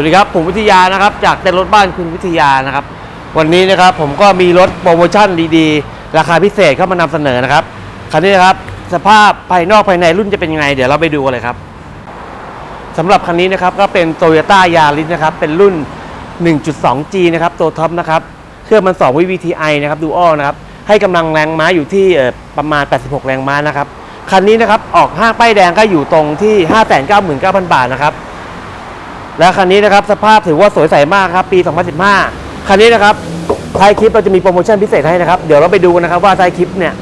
วัสดีครับ ผมวิทยานะครับ จากเต้นรถบ้านคุณวิทยานะครับ วันนี้นะครับผมก็มีรถโปรโมชั่นดีๆ ราคาพิเศษเข้ามานำเสนอนะครับคันนี้นะครับสภาพภายนอกภายในรุ่นจะเป็นยังไง เดี๋ยวเราไปดูกันเลยครับสำหรับคันนี้นะครับก็เป็น t o y ยต้ายาริสนะครับเป็นรุ่น 1.2G นะครับตัวท็อปนะครับเครื่องมัน 2 VVTi นะครับดูอ้อนะครับให้กำลังแรงม้าอยู่ที่ประมาณ 86 แรงม้านะครับคันนี้นะครับออกห้างป้ายแดงก็อยู่ตรงที่ 599,000 บาทนะครับ และคันนี้นะครับสภาพถือว่าสวยใสมากครับปี 2015 คันนี้นะครับท้ายคลิปเราจะมีโปรโมชั่นพิเศษให้นะครับ เดี๋ยวเราไปดูกันนะครับว่าท้ายคลิปเนี่ย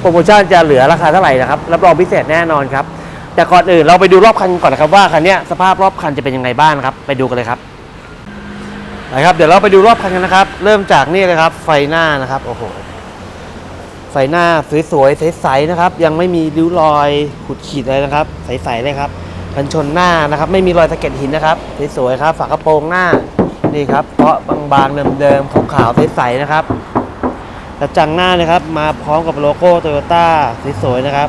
โปรโมชั่นจะเหลือราคาเท่าไหร่นะครับรับรองพิเศษแน่นอนครับแต่ก่อนอื่นเราไปดูรอบคันก่อนนะครับว่าคันนี้สภาพรอบคันจะเป็นยังไงบ้างครับไปดูกันเลยครับนะครับเดี๋ยวเราไปดูรอบคันกันนะครับ เริ่มจากนี่เลยครับ ไฟหน้านะครับโอ้โหไฟหน้าสวยๆใสๆนะครับ ยังไม่มีริ้วรอยขุดขีดเลยนะครับ ใสๆเลยครับ กันชนหน้านะครับ ไม่มีรอยสะเก็ดหินนะครับสวยๆครับ ฝากระโปรงหน้านี่ครับเพราะบางๆเดิมๆขาวๆใสๆนะครับกระจังหน้านะครับ มาพร้อมกับโลโก้โตโยต้าสวยๆนะครับ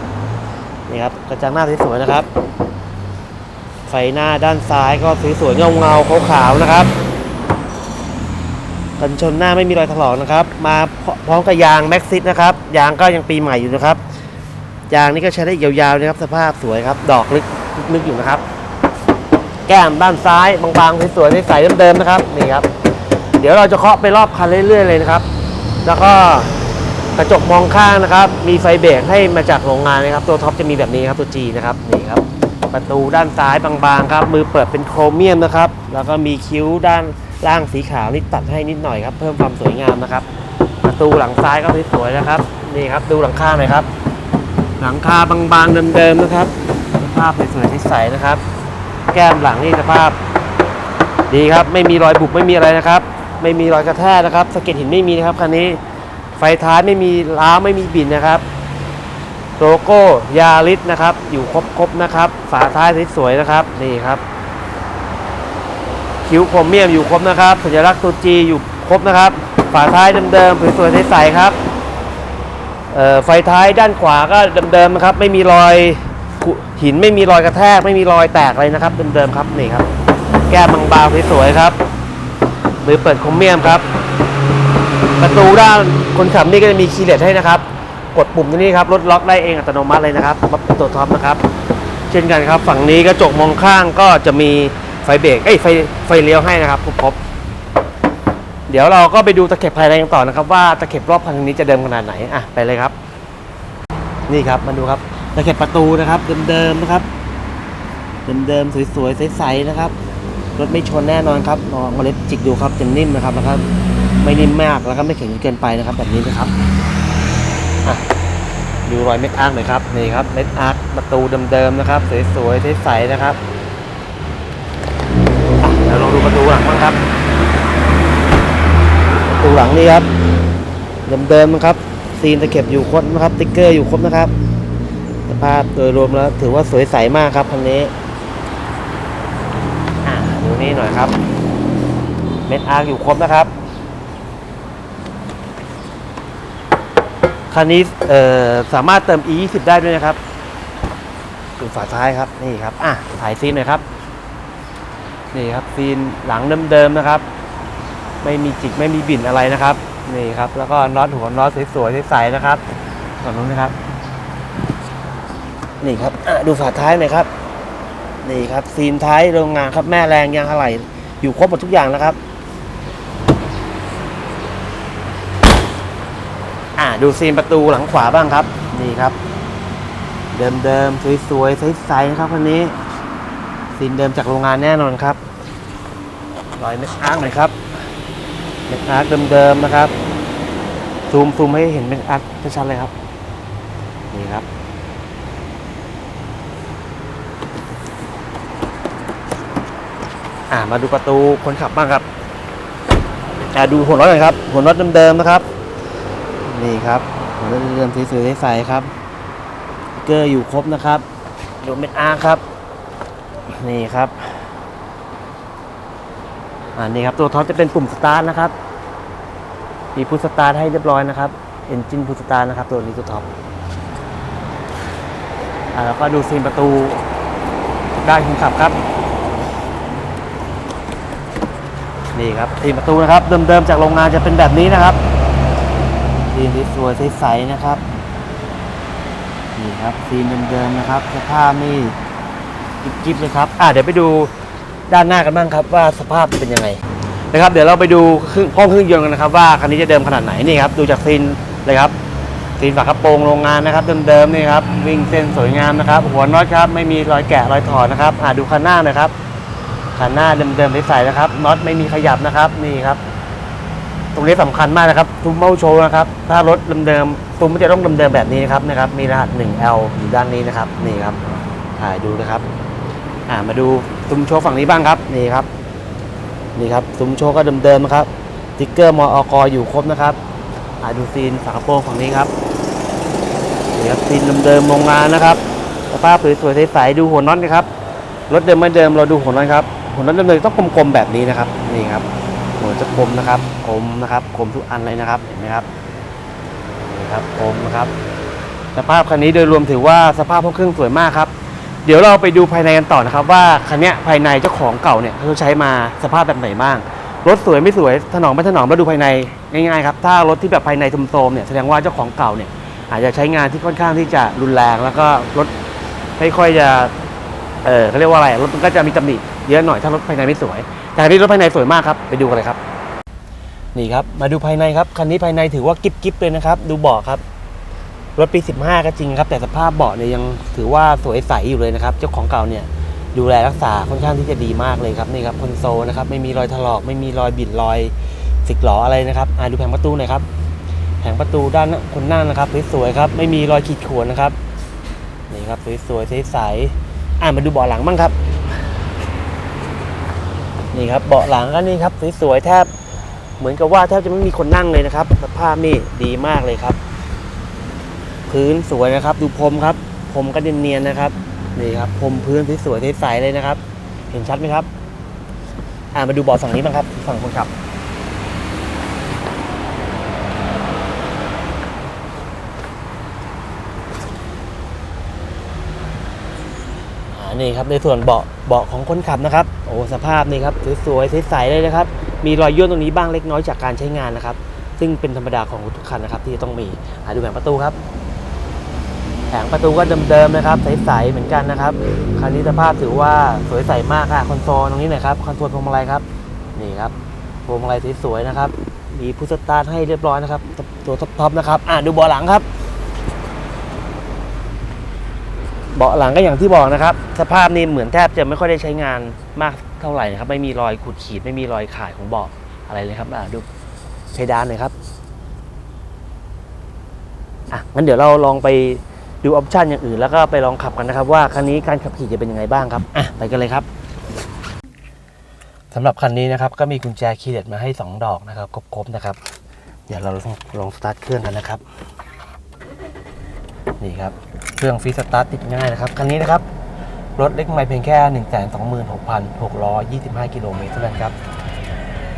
นี่ครับกระจังหน้าสวยๆนะครับ ไฟหน้าด้านซ้ายก็สวยๆเงาๆขาวๆนะครับ กันชนหน้าไม่มีรอยถลอกนะครับ มาพร้อมกับยางแม็กซิสนะครับ ยางก็ยังปีใหม่อยู่นะครับ ยางนี่ก็ใช้ได้ยาวๆนะครับ สภาพสวยครับ ดอกลึก ลึกอยู่นะครับ แก้มด้านซ้ายบางๆสวยๆใสๆเดิมๆนะครับนี่ครับ เดี๋ยวเราจะเคาะไปรอบคันเรื่อยๆเลยนะครับ แล้วก็กระจกมองข้างนะครับ มีไฟเบรกให้มาจากโรงงานนะครับ ตัวท็อปจะมีแบบนี้ครับตัว G นะครับนี่ครับ ประตูด้านซ้ายบางๆครับ มือเปิดเป็นโครเมียมนะครับ แล้วก็มีคิ้วด้านล่างสีขาวนี่ตัดให้นิดหน่อยครับ เพิ่มความสวยงามนะครับ ประตูหลังซ้ายก็สวยๆนะครับ นี่ครับ ดูหลังคาหน่อยครับ หลังคาบางๆเดิมๆนะครับ ภาพสวยๆใสๆนะครับ แก้มหลังนี่สภาพ ดีครับไม่มีรอยบุบไม่มีอะไรนะครับ ไม่มีรอยกระแทกนะครับสะเก็ดหินไม่มีนะครับคันนี้ไฟท้ายไม่มีล้าไม่มีบินนะครับโลโก้ยาริสนะครับ อยู่ครบๆนะครับ ฝาท้ายสวยๆนะครับนี่ครับคิ้วโครเมียมอยู่ครบนะครับ สัญลักษณ์ตัวจีอยู่ครบนะครับ ฝาท้ายเดิมๆสวยๆใสๆครับเอ่อไฟท้ายด้านขวาก็เดิมๆนะครับ ไม่มีรอย หินไม่มีรอยกระแทก ไม่มีรอยแตกอะไรนะครับเดิมๆครับนี่ครับ แก้มบางๆสวยๆครับมือเปิดโครเมียมครับ ประตูด้านคนขับนี่ก็จะมีคีย์เลสให้นะครับ กดปุ่มตรงนี้ครับรถล็อกได้เองอัตโนมัติเลยนะครับป็นตัวท็อปนะครับ เช่นกันครับ ฝั่งนี้กระจกมองข้างก็จะมีไฟเบรกเอ้ยไฟไฟเลี้ยวให้นะครับครบเดี๋ยวเราก็ไปดูตะเข็บภายในกันต่อนะครับ ว่าตะเข็บรอบคันนี้จะเดิมขนาดไหนอะไปเลยครับ นี่ครับมาดูครับ ตะเข็บประตูนะครับ เดิมๆนะครับ เดิมๆสวยๆใสๆนะครับ รถไม่ชนแน่นอนครับลองเล็ดจิกดูครับจะนิ่มนะครับนะครับไม่นิ่มมากแล้วก็ไม่แข็งเกินไปนะครับ แบบนี้นะครับดูรอยเม็ดอาร์คหน่อยครับนี่ครับเม็ดอาร์คประตูเดิมๆนะครับ สวยๆใสๆนะครับเดี๋ยวลองดูประตูหลังบ้างครับประตูหลังนี่ครับเดิมๆนะครับซีนตะเข็บอยู่ครบนะครับติ๊กเกอร์อยู่ครบนะครับ สภาพโดยรวมแล้วถือว่าสวยใสมากครับคันนี้ดูนี่หน่อยครับ เม็ดอาร์อยู่ครบนะครับคันนี้สามารถเติม e 2 0ได้ด้วยนะครับดูฝาท้ายครับนี่ครับอะถ่ายซีนหน่อยครับ นี่ครับซีนหลังเดิมๆนะครับ ไม่มีจิกไม่มีบิ่นอะไรนะครับ นี่ครับ แล้วก็น็อตหัวน็อตสวยๆใสๆนะครับฝั่งนู้นนะครับ นี่ครับดูฝาท้ายหน่อยครับ นี่ครับซีนท้ายโรงงานครับแม่แรงยางอะไหล่อยู่ครบหมดทุกอย่างนะครับ อ่าดูซีนประตูหลังขวาบ้างครับ นี่ครับ เดิมๆสวยๆใสๆนะครับคันนี้ซีนเดิมจากโรงงานแน่นอนครับรอยเม็ดอาร์คหน่อยครับเม็ดอาร์คเดิมๆนะครับซูมซูมให้เห็นเม็ดอาร์คชัดๆเลยครับ นี่ครับ อ่ามาดูประตูคนขับบ้างครับอ่าดูหัวน็อตหน่อยครับ หัวน็อตเดิมๆนะครับ นี่ครับหัวน็อตเดิมๆสวยๆใสๆครับ เกอร์อยู่ครบนะครับดูเม็ดอาร์ครับ นี่ครับอ่านี่ครับตัวท็อปจะเป็นปุ่มสตาร์ทนะครับมีพุทสตาร์ทให้เรียบร้อยนะครับเอนจินพุทสตาร์ทนะครับ ตัวนี้ตัวท็อปอ่าแล้วก็ดูซีนประตูด้านคนขับครับ นี่ครับทีมประตูนะครับ เดิมๆจากโรงงานจะเป็นแบบนี้นะครับทีมสวยใสๆนะครับนี่ครับซีนเดิมๆนะครับสภาพนี่กิ๊บๆเลยครับอะเดี๋ยวไปดูด้านหน้ากันบ้างครับ ว่าสภาพเป็นยังไงนะครับ เดี๋ยวเราไปดูเครื่องห้องเครื่องยนต์กันนะครับ ว่าคันนี้จะเดิมขนาดไหนนี่ครับดูจากซีนเลยครับซีนฝากระโปรงโรงงานนะครับเดิมๆนี่ครับวิ่งเส้นสวยงามนะครับ หัวน็อตครับไม่มีรอยแกะรอยถอดนะครับอะดูคันหน้าหน่อยครับ คันหน้าเดิมๆใสๆนะครับน็อตไม่มีขยับนะครับนี่ครับ ตรงนี้สำคัญมากนะครับซุ้มเมาโชว์นะครับ ถ้ารถเดิมๆซุ้มมันจะต้องเดิมๆแบบนี้นะครับนะครับ มีรหัส 1L อยู่ด้านนี้นะครับ นี่ครับถ่ายดูนะครับ อ่ามาดูซุ้มโชว์ฝั่งนี้บ้างครับนี่ครับนี่ครับซุ้มโชว์ก็เดิมๆนะครับติ๊กเกอร์มออกอยู่ครบนะครับอ่าดูซีนฝากระโปรงฝั่งนี้ครับนี่ครับซีนเดิมๆโรงงานนะครับสภาพสวยๆใสๆดูหัวน็อตนะครับรถเดิมไม่เดิมเราดูหัวน็อตครับ หัวน็อตเดิมๆต้องกลมๆแบบนี้นะครับนี่ครับหัวจะคมนะครับคมนะครับคมทุกอันเลยนะครับเห็นไหมครับนี่ครับคมนะครับสภาพคันนี้โดยรวมถือว่าสภาพห้องเครื่องสวยมากครับเดี๋ยวเราไปดูภายในกันต่อนะครับ ว่าคันนี้ภายในเจ้าของเก่าเนี่ยเขาใช้มาสภาพแบบไหนบ้างรถสวยไม่สวยถนอมไม่ถนอมมาดูภายในง่ายๆครับถ้ารถที่แบบภายในโทรมเนี่ยแสดงว่าเจ้าของเก่าเนี่ยอาจจะใช้งานที่ค่อนข้างที่จะรุนแรงแล้วก็รถไม่ค่อยจะเออเขาเรียกว่าอะไรรถมันก็จะมีตำหนิ เยอะหน่อยถ้ารถภายในไม่สวย แต่คันนี้รถภายในสวยมากครับไปดูกันเลยครับ นี่ครับมาดูภายในครับคันนี้ภายในถือว่ากิ๊บกิ๊บเลยนะครับดูเบาะครับรถปี 15 ก็จริงครับ แต่สภาพเบาะเนี่ยยังถือว่าสวยใสอยู่เลยนะครับ เจ้าของเก่าเนี่ยดูแลรักษาค่อนข้างที่จะดีมากเลยครับนี่ครับคอนโซลนะครับไม่มีรอยถลอก ไม่มีรอยบิดรอยสิกหลออะไรนะครับอ่าดูแผงประตูหน่อยครับแผงประตูด้านคนนั่งนะครับสวยๆครับไม่มีรอยขีดข่วนนะครับนี่ครับสวยๆใสๆอ่ามาดูเบาะหลังบ้างครับ นี่ครับเบาะหลังก็นี่ครับสวยๆแทบเหมือนกับว่าแทบจะไม่มีคนนั่งเลยนะครับสภาพนี่ดีมากเลยครับ พื้นสวยนะครับ ดูพรมครับพรมก็เนียนๆนะครับนี่ครับพรมพื้นสวยๆใสๆเลยนะครับ เห็นชัดไหมครับ อ่ามาดูเบาะฝั่งนี้บ้างครับ ฝั่งคนขับ นี่ครับในส่วนเบาะเบาะของคนขับนะครับโอ้สภาพนี่ครับสวยๆใสๆเลยนะครับ มีรอยย่นตรงนี้บ้างเล็กน้อยจากการใช้งานนะครับ ซึ่งเป็นธรรมดาของรถทุกคันนะครับ ที่จะต้องมีอ่าดูแผงประตูครับ แผงประตูก็เดิมๆนะครับใสๆเหมือนกันนะครับคันนี้สภาพถือว่าสวยใสมากค่ะคอนโซลตรงนี้น่อยครับคอนโซลพวงมาลัยครับนี่ครับพวงมาลัยสวยๆนะครับ มีพุทสตาร์ทให้เรียบร้อยนะครับ ตัวท็อปๆนะครับอ่าดูเบาะหลังครับ เบาะหลังก็อย่างที่บอกนะครับ สภาพนี่เหมือนแทบจะไม่ค่อยได้ใช้งานมากเท่าไหร่นะครับ ไม่มีรอยขูดขีดไม่มีรอยขาดของเบาะอะไรเลยครับอะดูเพดานหน่อยครับอะงั้นเดี๋ยวเราลองไปดูออปชันอย่างอื่นแล้วก็ไปลองขับกันนะครับ ว่าคันนี้การขับขี่จะเป็นยังไงบ้างครับอะไปกันเลยครับสำหรับคันนี้นะครับก็มีกุญแจคีย์เด็ดมาให้ 2 ดอกนะครับครบๆนะครับ เดี๋ยวเราลองลองสตาร์ทเครื่องกันนะครับ นี่ครับ เครื่องฟรีสตาร์ทติดง่ายนะครับ คันนี้นะครับ รถเล็กไม่เพียงแค่ 1 2 6 6 2 5 กิโลเมตรเท่านั้นครับ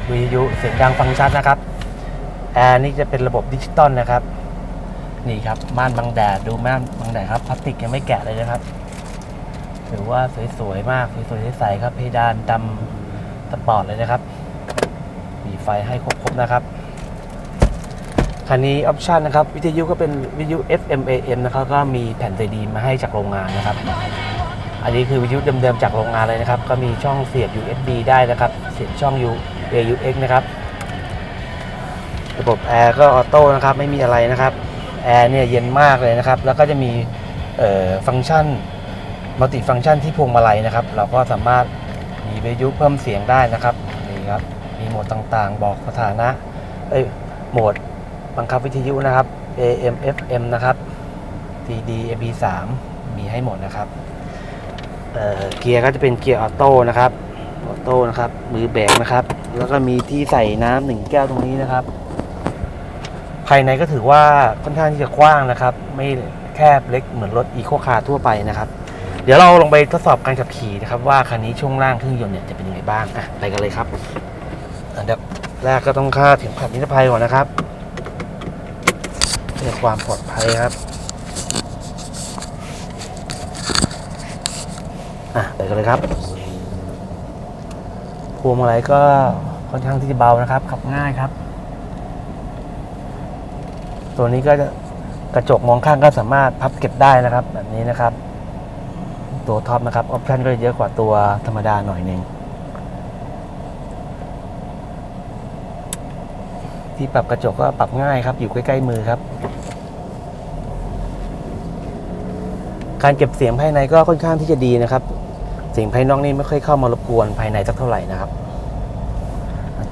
วิทยุเสียงดังฟังชัดนะครับแอร์นี่จะเป็นระบบดิจิตอลนะครับ นี่ครับม่านบังแดดดูม่านบังแดดครับพลาสติกยังไม่แกะเลยนะครับถือว่าสวยๆมากสวยๆใสๆครับเพดานดำสปอร์ตเลยนะครับ มีไฟให้ครบๆนะครับ คันนี้ออปชันนะครับ วิทยุก็เป็นวิทยุ FM AM นะครับก็มีแผ่น CD มาให้จากโรงงานนะครับ อันนี้คือวิทยุเดิมๆจากโรงงานเลยนะครับ ก็มีช่องเสียบ USB ได้นะครับ เสียบช่อง U AUX นะครับ ระบบแอร์ก็ออโต้นะครับไม่มีอะไรนะครับแอร์เนี่ยเย็นมากเลยนะครับ แล้วก็จะมีฟังก์ชันมัลติฟังก์ชันที่พวงมาลัยนะครับ เราก็สามารถมีวิทยุเพิ่มเสียงได้นะครับนี่ครับมีโหมดต่างๆ บอกสถานะเอ้ยโหมด บังคับวิทยุนะครับ AM FM นะครับ CD MP3 มีให้หมดนะครับเเกียร์ก็จะเป็นเกียร์ออโต้นะครับออโต้นะครับ มือแบกนะครับ แล้วก็มีที่ใส่น้ำหนึ่งแก้วตรงนี้นะครับ ภายในก็ถือว่าค่อนข้างที่จะกว้างนะครับ ไม่แคบเล็กเหมือนรถอีโคคาร์ทั่วไปนะครับ เดี๋ยวเราลงไปทดสอบการขับขี่นะครับ ว่าคันนี้ช่วงล่างเครื่องยนต์เนี่ยจะเป็นยังไงบ้างอะไปกันเลยครับอันดับแรกก็ต้องคาดเข็มขัดนิรภัยก่อนนะครับ เพื่อความปลอดภัยครับอะไปกันเลยครับพวงมาลัยก็ค่อนข้างที่จะเบานะครับ ขับง่ายครับ ตัวนี้ก็จะกระจกมองข้างก็สามารถพับเก็บได้นะครับ แบบนี้นะครับ ตัวท็อปนะครับออปชั่นก็เยอะกว่าตัวธรรมดาหน่อยหนึ่งที่ปรับกระจกก็ปรับง่ายครับ อยู่ใกล้ ๆ มือครับ การเก็บเสียงภายในก็ค่อนข้างที่จะดีนะครับ เสียงภายนอกนี่ไม่ค่อยเข้ามารบกวนภายในสักเท่าไหร่นะครับ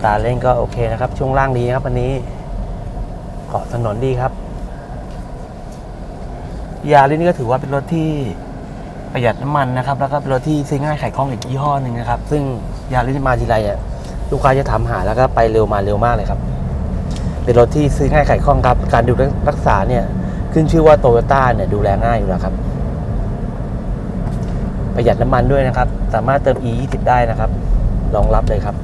ตาเร่งก็โอเคนะครับ ช่วงล่างดีครับอันนี้เกาะถนนดีครับ ยาลินี่ก็ถือว่าเป็นรถที่ประหยัดน้ำมันนะครับ แล้วก็เป็นรถที่ซื้อง่ายขายคล่องอีกยี่ห้อหนึ่งนะครับ ซึ่งยาลิสมาทีไรเนี่ยลูกค้าจะถามหาแล้วก็ไปเร็วมาเร็วมากเลยครับ เป็นรถที่ซื้อง่ายขายคล่องครับ การดูแลรักษาเนี่ยขึ้นชื่อว่าโตโยต้าเนี่ยดูแลง่ายอยู่แล้วครับ ประหยัดน้ำมันด้วยนะครับ สามารถเติม e 2 0ได้นะครับรองรับเลยครับ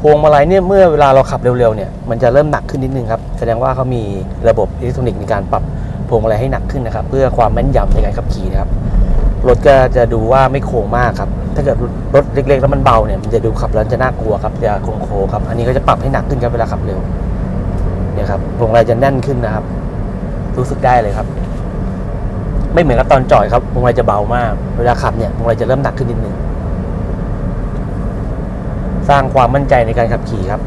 พวงมาลัยเนี่ยเมื่อเวลาเราขับเร็วๆเนี่ยมันจะเริ่มหนักขึ้นนิดนึงครับ แสดงว่าเขามีระบบอิเล็กทรอนิกส์ในการปรับพวงมาลัยให้หนักขึ้นนะครับ เพื่อความแม่นยำในการขับขี่นะครับรถก็จะดูว่าไม่โค้งมากครับ ถ้าเกิดรถเล็กๆแล้วมันเบาเนี่ยมันจะดูขับแล้วจะน่ากลัวครับจะโค้งๆครับ อันนี้ก็จะปรับให้หนักขึ้นครับเวลาขับเร็วเนี่ยครับพวงมาลัยจะแน่นขึ้นนะครับ รู้สึกได้เลยครับ ไม่เหมือนกับตอนจอดครับพวงมาลัยจะเบามาก เวลาขับเนี่ยพวงมาลัยจะเริ่มหนักขึ้นนิดนึงสร้างความมั่นใจในการขับขี่ครับ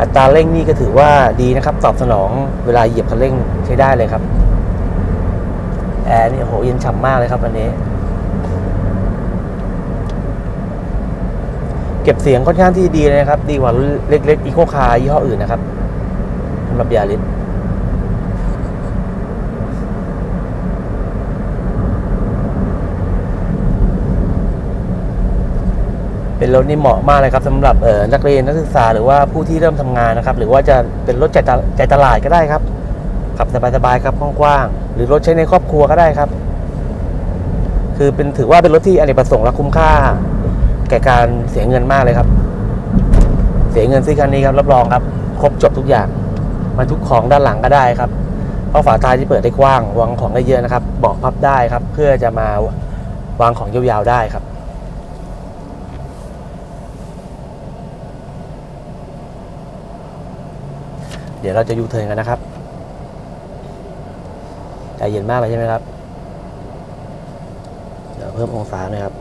อัตราเร่งนี่ก็ถือว่าดีนะครับ ตอบสนองเวลาเหยียบคันเร่งใช้ได้เลยครับแอร์นี่โหเย็นฉ่ำมากเลยครับอันนี้ เก็บเสียงค่อนข้างที่ดีเลยนะครับ ดีกว่าเล็กๆอีโคคาร์ยี่ห้ออื่นนะครับสำหรับยาริส เป็นรถนี่เหมาะมากเลยครับสำหรับเอ่อนักเรียนนักศึกษาหรือว่าผู้ที่เริ่มทำงานนะครับ หรือว่าจะเป็นรถใจตลใจตลาดก็ได้ครับขับสบายๆครับกว้างๆหรือรถใช้ในครอบครัวก็ได้ครับ คือเป็นถือว่าเป็นรถที่อเนกประสงค์และคุ้มค่า แก่การเสียเงินมากเลยครับ เสียเงินซื้อคันนี้ครับรับรองครับ ครบจบทุกอย่างบรรทุกของด้านหลังก็ได้ครับเพราะฝาท้ายที่เปิดได้กว้างวางของได้เยอะนะครับเบาะพับได้ครับ เพื่อจะมาวางของยาวๆได้ครับ เดี๋ยวเราจะยูเทิร์นกันนะครับใจเย็นมากเลยใช่ไหมครับ เดี๋ยวเพิ่มองศาหน่อยครับ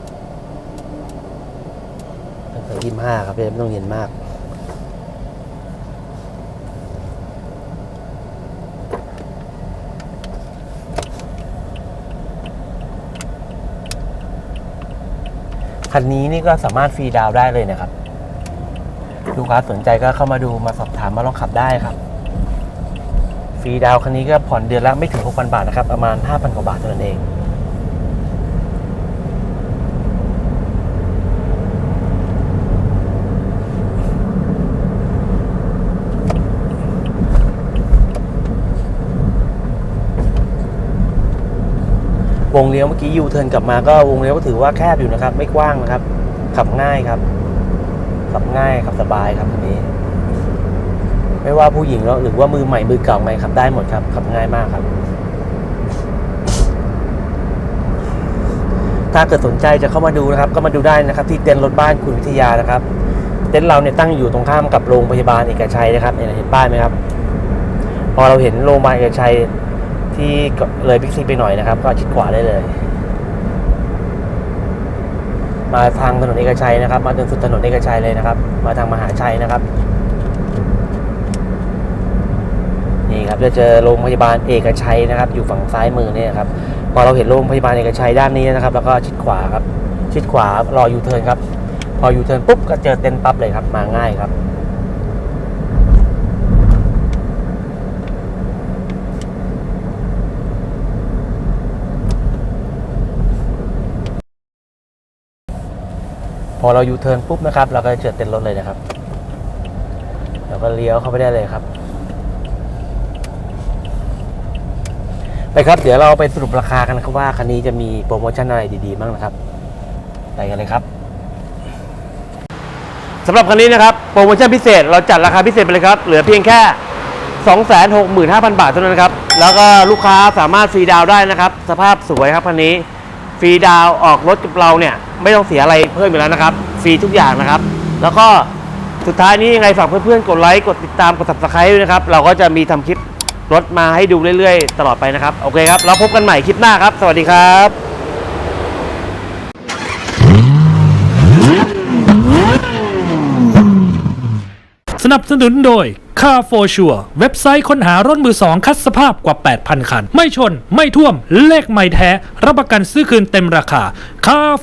เพิ่มยี่ห้าครับไม่ต้องเย็นมากคันนี้นี่ก็สามารถฟรีดาวได้เลยนะครับ ลูกค้าสนใจก็เข้ามาดูมาสอบถามมาลองขับได้ครับ ฟรีดาวคันนี้ก็ผ่อนเดือนละไม่ถึง 6,000 บาทนะครับ ประมาณ 5,000 กว่าบาทเท่านั้นเอง วงเลี้ยวเมื่อกี้ยูเทิร์นกลับมาก็วงเลี้ยวก็ถือว่าแคบอยู่นะครับ ไม่กว้างนะครับ ขับง่ายครับ ขับง่ายขับสบายครับคันนี้ ไม่ว่าผู้หญิงแล้วหรือว่ามือใหม่มือเก่าใหม่ขับได้หมดครับขับง่ายมากครับ ถ้าเกิดสนใจจะเข้ามาดูนะครับ ก็มาดูได้นะครับ ที่เต็นท์รถบ้านคุณวิทยานะครับ เต็นท์เราเนี่ยตั้งอยู่ตรงข้ามกับโรงพยาบาลเอกชัยนะครับเนี่ยเห็นป้ายไหมครับ พอเราเห็นโรงพยาบาลเอกชัยที่เลยบิ๊กซีไปหน่อยนะครับ ก็ชิดขวาได้เลย มาทางถนนเอกชัยนะครับ มาจนสุดถนนเอกชัยเลยนะครับ มาทางมหาชัยนะครับ นี่ ครับจะเจอโรงพยาบาลเอกชัยนะครับ อยู่ฝั่งซ้ายมือเนี่ยครับพอเราเห็นโรงพยาบาลเอกชัยด้านนี้นะครับ แล้วก็ชิดขวาครับ ชิดขวารอยูเทิร์นครับ พอยูเทิร์นปุ๊บก็เจอเต็นท์ปั๊บเลยครับมาง่ายครับพอเรายูเทิร์นปุ๊บนะครับ เราก็จะเจอเต็นท์รถเลยนะครับ เราก็เลี้ยวเข้าไปได้เลยครับ ไปครับ เดี๋ยวเราไปสรุปราคากันนะครับว่าคันนี้จะมีโปรโมชั่นอะไรดีๆบ้างนะครับ ไปกันเลยครับสำหรับคันนี้นะครับโปรโมชั่นพิเศษเราจัดราคาพิเศษไปเลยครับ เหลือเพียงแค่ 265,000 บาทเท่านั้นครับ แล้วก็ลูกค้าสามารถฟรีดาวได้นะครับ สภาพสวยครับคันนี้ฟรีดาวออกรถกับเราเนี่ย ไม่ต้องเสียอะไรเพิ่มอยู่แล้วนะครับ ฟรีทุกอย่างนะครับ แล้วก็สุดท้ายนี้ยังไงฝากเพื่อนๆ กดไลค์ กดติดตาม กด subscribe ด้วยนะครับ เราก็จะมีทำคลิป รถมาให้ดูเรื่อยๆ ตลอดไปนะครับ โอเคครับ เราพบกันใหม่คลิปหน้าครับ สวัสดีครับสนับสนุนโดย Car for Sure เว็บไซต์ค้นหารถมือสองคัดสภาพกว่า 8,000 คัน ไม่ชน ไม่ท่วม เลขไม่แท้ รับประกันซื้อคืนเต็มราคา Car